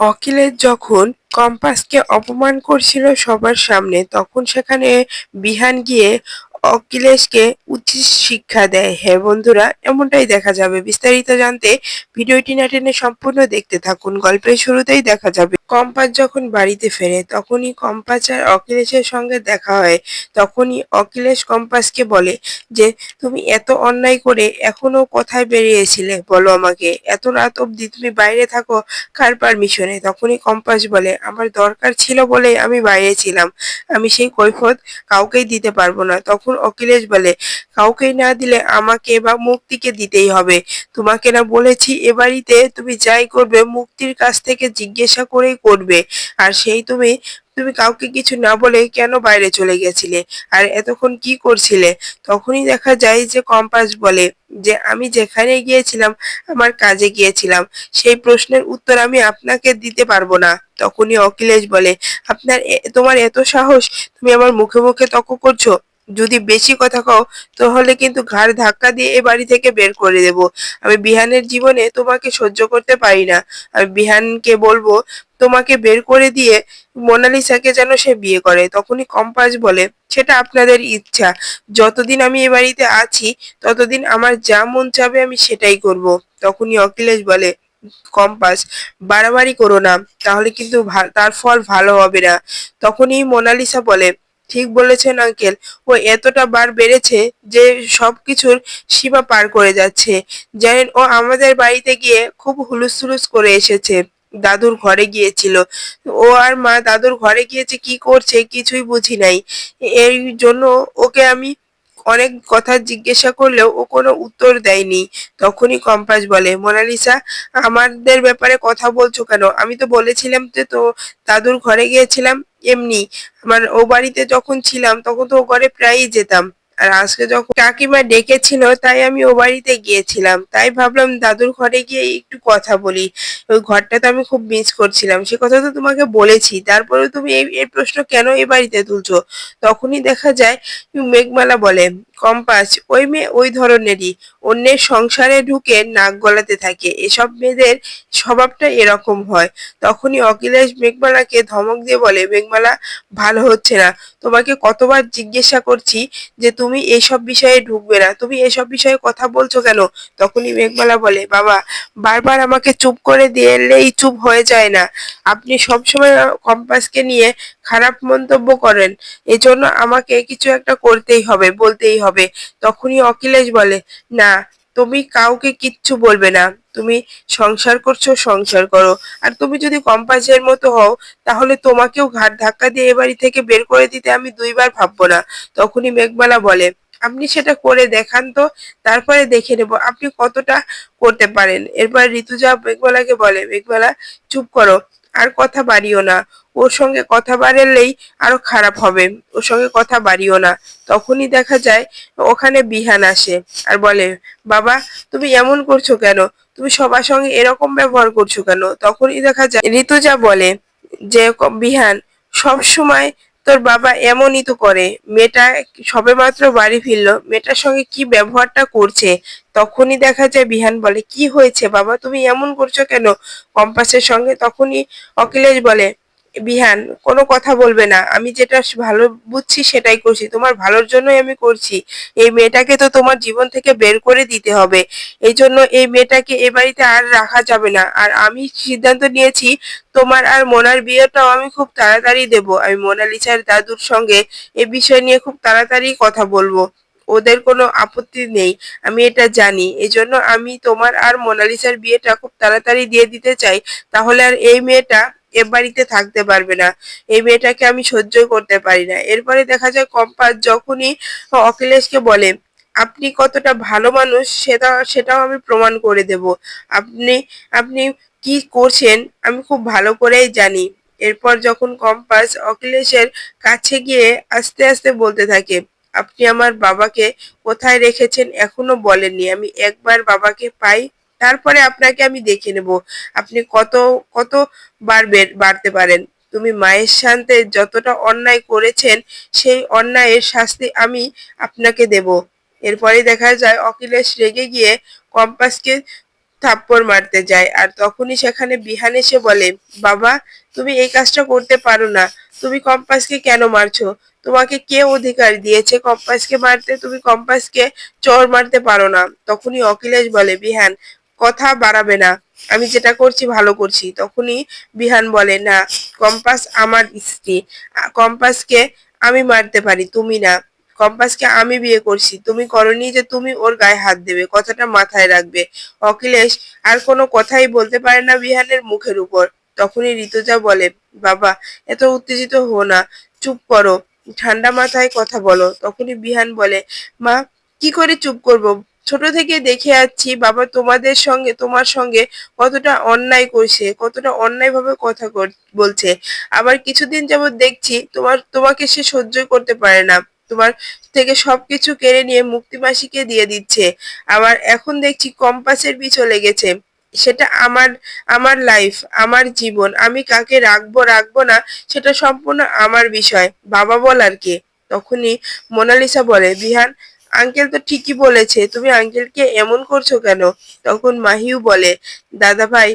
অখিলেশ যখন কম্পাসকে অপমান করছিল সবার সামনে তখন সেখানে বিহান গিয়ে অখিলেশকে উচিত শিক্ষা দেয়। হ্যাঁ বন্ধুরা, এমনটাই দেখা যাবে। বিস্তারিত জানতে ভিডিওটি না টেনে সম্পূর্ণ দেখতে থাকুন। গল্পের শুরুতেই দেখা যাবে, কম্পাস যখন বাড়িতে ফেরে, তখনই কম্পাস আর অখিলেশের সঙ্গে দেখা হয়। তখনই অখিলেশ কম্পাসকে বলে যে, তুমি এত অন্যায় করে এখনও কোথায় বেরিয়েছিলে? বলো আমাকে। এত রাত অবধি তুমি বাইরে থাকো কার পারমিশনে? তখনই কম্পাস বলে, আমার দরকার ছিল বলে আমি বাইরে ছিলাম। আমি সেই কৈফত কাউকেই দিতে পারব না। তখন অখিলেশ বলে কাউকেই না দিলে আমাকে বা মুক্তিকে দিতেই হবে। তোমাকে না বলেছি এ বাড়িতে তুমি যাই করবে, মুক্তির কাছ থেকে জিজ্ঞাসা করেই করবে। আর সেই তুমি তুমি কাউকে কিছু না বলে কেন বাইরে চলে গেছিলে? আর এতক্ষণ কি করছিলে? তখনই দেখা যায় যে কম্পাস বলে, যে আমি যেখানে গিয়েছিলাম, আমার কাজে গিয়েছিলাম। সেই প্রশ্নের উত্তর আমি আপনাকে দিতে পারব না। তখনই অখিলেশ বলে, আপনার তোমার এত সাহস, তুমি আমার মুখে মুখে তর্ক করছ? যদি বেশি কথা কও, তাহলে কিন্তু ঘাড় ধাক্কা দিয়ে এ বাড়ি থেকে বের করে দেব। আমি বিহানের জীবনে তোমাকে সহ্য করতে পারি না। আমি বিহানকে বলব, তোমাকে বের করে দিয়ে মোনালিসাকে যেন সে বিয়ে করে। তখনই কম্পাস বলে, সেটা আপনাদের ইচ্ছা। যতদিন আমি এ বাড়িতে আছি, ততদিন আমার যা মন চাবে আমি সেটাই করব। তখনই অখিলেশ বলে, কম্পাস, বাড়াবাড়ি করো না। তাহলে কিন্তু তার ফল ভালো হবে না। তখনই মোনালিসা বলে ঠিক বলেছেন আঙ্কেল ও এতটা বার বেড়েছে যে সব কিছুর সীমা পার করে যাচ্ছে। জানেন, ও আমাদের বাড়িতে গিয়ে খুব হুলুস হুলুস করে এসেছে। দাদুর ঘরে গিয়েছিল। ও আর মা দাদুর ঘরে গিয়েছে, কি করছে কিছুই বুঝি নাই। এই জন্য ওকে আমি অনেক কথা জিজ্ঞাসা করলেও ও কোনো উত্তর দেয়নি। তখনই কম্পাস বলে, মোনালিসা, আমাদের ব্যাপারে কথা বলছো কেন? আমি তো বলেছিলাম যে তো দাদুর ঘরে গিয়েছিলাম এমনি। আমার ও বাড়িতে যখন ছিলাম তখন তো ও ঘরে প্রায়ই যেতাম। আর আজকে যখন কাকিমা ডেকেছিল, তাই আমি ও বাড়িতে গিয়েছিলাম। তাই ভাবলাম দাদুর ঘরে গিয়ে একটু কথা বলি। ওই ঘরটা তো আমি খুব মিস করছিলাম। সে কথা তো তোমাকে বলেছি। তারপরে তুমি এই এই প্রশ্ন কেন এ বাড়িতে তুলছো? তখনই দেখা যায়, মেঘমালা বলে, কম্পাস, ওই মেয়ে ওই ধরনেরই। অন্যের সংসারে ঢুকে নাক গলাতে থাকে। এসব মেয়েদের স্বভাবটা এরকম হয়। তখনই অখিলেশ মেঘমালাকে ধমক দিয়ে বলে, মেঘমালা, ভালো হচ্ছে না। তোমাকে কতবার জিজ্ঞাসা করছি যে তুমি এইসব বিষয়ে ঢুকবে না। তুমি এসব বিষয়ে কথা বলছো কেন? তখনই মেঘমালা বলে, বাবা, বারবার আমাকে চুপ করে দিলেই চুপ হয়ে যায় না। আপনি সবসময় কম্পাসকে নিয়ে খারাপ মন্তব্য করেন। এজন্য আমাকে কিছু একটা করতেই হবে, বলতেই হবে। তখনই অখিলেশ বলে, না তুমি কাউকে কিচ্ছু বলবে না। তুমি সংসার করছ, সংসার করো। আর তুমি যদি কম্পাসের মতো হও, তাহলে তোমাকেও ঘাট ধাক্কা দিয়ে এ বাড়ি থেকে বের করে দিতে আমি দুইবার ভাববো না। তখনই মেঘমালা বলে, আপনি সেটা করে দেখান তো, তারপরে দেখে নেব আপনি কতটা করতে পারেন। এরপর ঋতুজা মেঘমালাকে বলে, মেঘমালা, চুপ করো। আর কথা বাড়িও না। ওর সঙ্গে কথা বাড়ালেই আরও খারাপ হবে। ওর সঙ্গে কথা বাড়িও না। তখনই দেখা যায় ওখানে বিহান আসে আর বলে, বাবা, তুমি এমন করছ কেন? তুমি সবার সঙ্গে এরকম ব্যবহার করছ কেন? তখনই দেখা যায় ঋতুজা বলে যে, বিহান, সব সময় তোর বাবা এমনই তো করে। মেয়েটা সবেমাত্র বাড়ি ফিরলো। মেয়েটার সঙ্গে কি ব্যবহারটা করছে? তখনই দেখা যায়, বিহান বলে, কি হয়েছে বাবা? তুমি এমন করছ কেন? কম্পাসের সঙ্গে তখনই অখিলেশ বলে, বিহান, কোনো কথা বলবে না। আমি যেটা ভালো বুঝছি সেটাই করছি। তোমার ভালোর জন্যই আমি করছি। এই মেয়েটাকে তো তোমার জীবন থেকে বের করে দিতে হবে। এই জন্য এই মেয়েটাকে এ বাড়িতে আর রাখা যাবে না। আর আমি সিদ্ধান্ত নিয়েছি, তোমার আর মোনার বিয়েটাও আমি খুব তাড়াতাড়ি দেব। আমি মোনালিসার দাদুর সঙ্গে এ বিষয় নিয়ে খুব তাড়াতাড়ি কথা বলব। ওদের কোনো আপত্তি নেই, আমি এটা জানি। এজন্য আমি তোমার আর মোনালিসার বিয়েটা খুব তাড়াতাড়ি দিয়ে দিতে চাই, তাহলে আর এই মেয়েটা এ বাড়িতে থাকতে পারবে না। এই মেয়েটাকে আমি সহ্য করতে পারি না। এরপরে দেখা যায় কম্পাস যখনই অখিলেশকে বলে, আপনি কতটা ভালো মানুষ, সেটা, সেটাও আমি প্রমাণ করে দেব। আপনি আপনি কি করছেন, আমি খুব ভালো করেই জানি। এরপর যখন কম্পাস অখিলেশের কাছে গিয়ে আস্তে আস্তে বলতে থাকে আপনি আমার বাবাকে কোথায় রেখেছেন এখনও বলেননি। আমি একবার বাবাকে পাই, তারপরে আপনাকে আমি দেখে নেব। আপনি কত কত বার বাড়তে পারেন। তুমি মায়ের শান্তে যতটা অন্যায় করেছেন, সেই অন্যায়ের শাস্তি আমি আপনাকে দেব। এরপরে দেখা যায়, অখিলেশ রেগে গিয়ে কম্পাসকে থাপ্পড় মারতে যায়। আর তখনই সেখানে বিহান এসে বলে, বাবা, তুমি এই কাজটা করতে পারো না। তুমি কম্পাসকে কেন মারছো? তোমাকে কে অধিকার দিয়েছে কম্পাসকে মারতে? তুমি কম্পাসকে চর মারতে পারো না। তখনই অখিলেশ বলে, বিহান, কথা বাড়াবে না। আমি যেটা করছি, ভালো করছি। তখনই বিহান বলে, না, কম্পাস আমার স্ত্রী। কম্পাসকে আমি মারতে পারি, তুমি না। কম্পাসকে আমি বিয়ে করছি। তুমি করনি যে তুমি ওর গায়ে হাত দেবে, কথাটা মাথায় রাখবে। অখিলেশ, আর কোনো কথাই বলতে পারে না বিহানের মুখের উপর। তখনই ঋতুজা বলে, বাবা, এত উত্তেজিত হো না, চুপ করো, ঠান্ডা মাথায় কথা বলো। তখনই বিহান বলে, মা, কি করে চুপ করব? ছোট থেকে দেখে যাচ্ছি বাবা তোমাদের সঙ্গে, তোমার সঙ্গে কতটা অন্যায় করছে, কতটা অন্যায় ভাবে কথা বলছে। আবার কিছুদিন যাবত দেখছি তোমার, তোমাকে সে সহ্য করতে পারে না। তোমার থেকে সবকিছু কেড়ে নিয়ে মুক্তি মাসিকে দিয়ে দিচ্ছে। আবার এখন দেখছি কম্পাসের পিছু লেগেছে সেটা আমার আমার লাইফ আমার জীবন। আমি কাকে রাখব রাখব না, সেটা সম্পূর্ণ আমার বিষয়। বাবা বল আর কে। তখনই মোনালিসা বলে, বিহান আঙ্কেল তো ঠিকই বলেছে, তুমি আঙ্কেলকে এমন করছ কেন? তখন মাহিউ বলে, দাদা ভাই,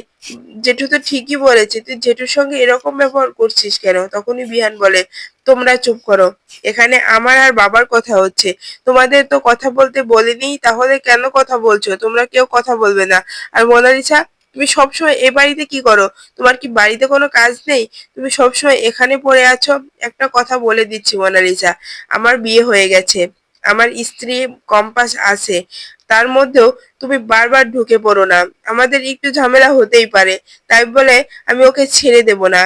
জেঠু তো ঠিকই বলেছে, তুই জেঠুর সঙ্গে এরকম ব্যবহার করছিস কেন? তখনই বিহান বলে, তোমরা চুপ করো, এখানে আমার আর বাবার কথা হচ্ছে। তোমাদের তো কথা বলতে বলিনি, তাহলে কেন কথা বলছো? তোমরা কেউ কথা বলবে না। আর মোনালিসা, তুমি সবসময় এ বাড়িতে কি করো? তোমার কি বাড়িতে কোনো কাজ নেই? তুমি সবসময় এখানে পড়ে আছো? একটা কথা বলে দিচ্ছি মোনালিসা, আমার বিয়ে হয়ে গেছে। আমার স্ত্রী কম্পাস আছে, তার মধ্যেও তুমি বারবার ঢুকে পড়ো না। আমাদের একটু ঝামেলা হতেই পারে, তাই বলে আমি ওকে ছেড়ে দেব না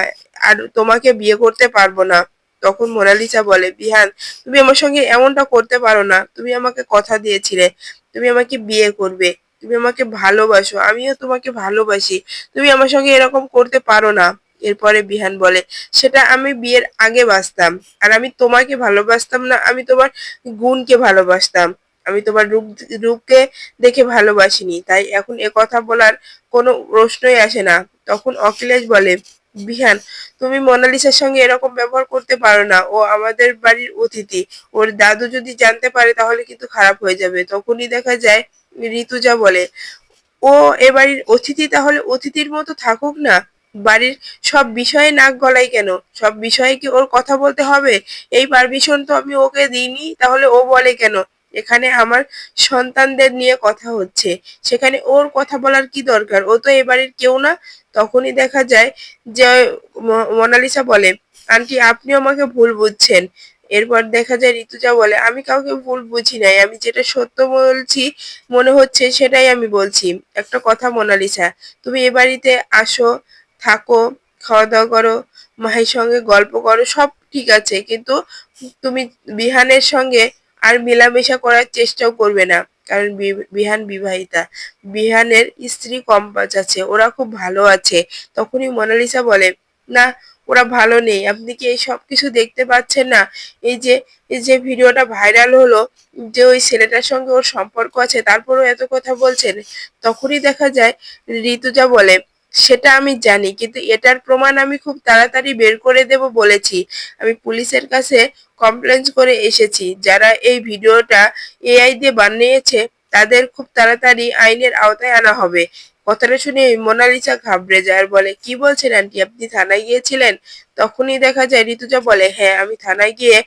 আর তোমাকে বিয়ে করতে পারব না। তখন মোনালিসা বলে, বিহান, তুমি আমার সঙ্গে এমনটা করতে পারো না। তুমি আমাকে কথা দিয়েছিলে, তুমি আমাকে বিয়ে করবে, তুমি আমাকে ভালোবাসো, আমিও তোমাকে ভালোবাসি, তুমি আমার সঙ্গে এরকম করতে পারো না। এরপরে বিহান বলে, সেটা আমি বিয়ের আগে বাঁচতাম। আর আমি তোমাকে ভালোবাসতাম না, আমি তোমার গুণকে ভালোবাসতাম। আমি তোমার রূপ, রূপকে দেখে ভালোবাসিনি। তাই এখন এ কথা বলার কোনো প্রশ্নই আসে না। তখন অখিলেশ বলে, বিহান, তুমি মোনালিসার সঙ্গে এরকম ব্যবহার করতে পারো না। ও আমাদের বাড়ির অতিথি। ওর দাদু যদি জানতে পারে, তাহলে কিন্তু খারাপ হয়ে যাবে। তখনই দেখা যায়, ঋতুজা বলে, ও এ বাড়ির অতিথি, তাহলে অতিথির মতো থাকুক না? বাড়ির সব বিষয়ে নাক গলায় কেন? সব বিষয়ে কি ওর কথা বলতে হবে? এই পারমিশন তো আমি ওকে দিইনি, তাহলে ও বলে কেন? এখানে আমার সন্তানদের নিয়ে কথা হচ্ছে। সেখানে ওর কথা বলার কি দরকার? ও তো এ বাড়ির কেউ না। তখনই দেখা যায় যে মোনালিসা বলে, আন্টি আপনি আমাকে ভুল বুঝছেন। এরপর দেখা যায় ঋতুজা বলে, আমি কাউকে ভুল বুঝি নাই। আমি যেটা সত্য বলছি, মনে হচ্ছে সেটাই আমি বলছি। একটা কথা, মোনালিসা, তুমি এ বাড়িতে আসো থাকো খাওয়া দাওয়া করো মায়ের সঙ্গে গল্প করো, সব ঠিক আছে। কিন্তু তুমি বিহানের সঙ্গে আর মেলামেশা করার চেষ্টাও করবে না, কারণ বিহান বিবাহিতা। বিহানের স্ত্রী কম্পাস আছে, ওরা খুব ভালো আছে। তখনই মোনালিসা বলে, না, ওরা ভালো নেই। আপনি কি এই সব কিছু দেখতে পাচ্ছেন না? এই যে এই যে ভিডিওটা ভাইরাল হলো, যে ওই ছেলেটার সঙ্গে ওর সম্পর্ক আছে, তারপরেও এত কথা বলছেন? তখনই দেখা যায়, ঋতুজা বলে সেটা আমি জানি, কিন্তু এটার প্রমাণ আমি খুব তাড়াতাড়ি বের করে দেব বলেছি। আমি পুলিশের কাছে কমপ্লেন করে এসেছি। যারা এই ভিডিওটা এআই দিয়ে বানিয়েছে, তাদের খুব তাড়াতাড়ি আইনের আওতায় আনা হবে। কথাটা শুনে মোনালিসা ঘাবড়ে যায় আর বলে, কি বলছেন আন্টি আপনি থানায় গিয়েছিলেন? তখনই দেখা যায়, ঋতুজা বলে হ্যাঁ আমি থানায় গিয়ে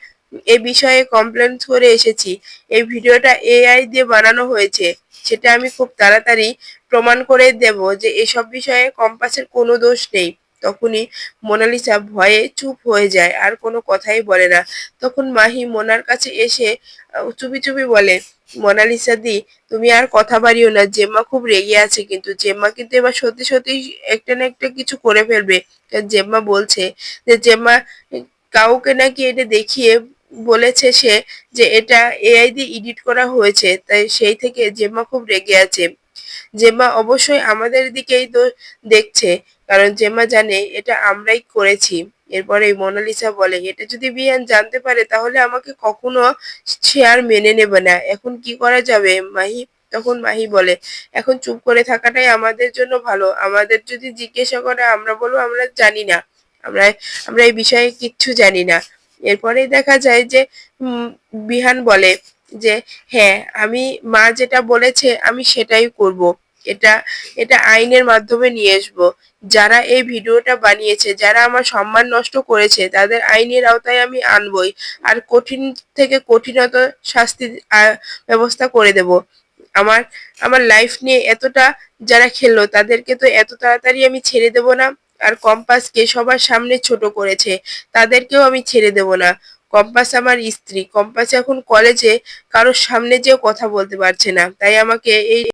এ বিষয়ে কমপ্লেন করে এসেছি। এই ভিডিওটা এআই দিয়ে বানানো হয়েছে। সেটা আমি খুব তাড়াতাড়ি প্রমাণ করে দেব যে এসব বিষয়ে কম্পাসের কোনো দোষ নেই। তখনই মোনালিসা ভয়ে চুপ হয়ে যায়, আর কোনো কথাই বলে না। তখন মাহি মোনার কাছে এসে চুপি চুপি বলে, মোনালিসা দি, তুমি আর কথা বাড়িও না। জেম্মা খুব রেগে আছে কিন্তু। জেম্মা কিন্তু এবার সত্যি সত্যি একটা না একটা কিছু করে ফেলবে। জেম্মা বলছে যে, জেম্মা, কাউকে নাকি এটা দেখিয়ে বলেছে সে যে এটা এআই দিয়ে এডিট করা হয়েছে, তাই সেই থেকে জেম্মা খুব রেগে আছে। জেম্মা অবশ্যই আমাদের দিকেই তো দেখছে, কারণ জেম্মা জানে এটা আমরাই করেছি। এরপরে মোনালিসা বলে, এটা যদি বিয়ান জানতে পারে, তাহলে আমাকে কখনো সে আর মেনে নেবে না। এখন কি করা যাবে? মাহি তখন মাহি বলে, এখন চুপ করে থাকাটাই আমাদের জন্য ভালো। আমাদের যদি জিজ্ঞাসা করে, আমরা বলব, আমরা জানি না। আমরা আমরা এই বিষয়ে কিচ্ছু জানি না। এরপরেই দেখা যায় যে বিহান বলে যে হ্যাঁ আমি, মা যেটা বলেছে আমি সেটাই করব। এটা এটা আইনের মাধ্যমে নিয়ে আসব। যারা এই ভিডিওটা বানিয়েছে, যারা আমার সম্মান নষ্ট করেছে, তাদের আইনের আওতায় আমি আনবই। আর কঠিন, থেকে কঠিনত শাস্তি ব্যবস্থা করে দেব। আমার আমার লাইফ নিয়ে এতটা যারা খেললো, তাদেরকে তো এত তাড়াতাড়ি আমি ছেড়ে দেব না। আর কম্পাসকে সবার সামনে ছোট করেছে, তাদেরকেও আমি ছেড়ে দেব না। কম্পাস আমার স্ত্রী, কম্পাস এখন কলেজে কারোর সামনে যেও কথা বলতে পারছে না, তাই আমাকে এই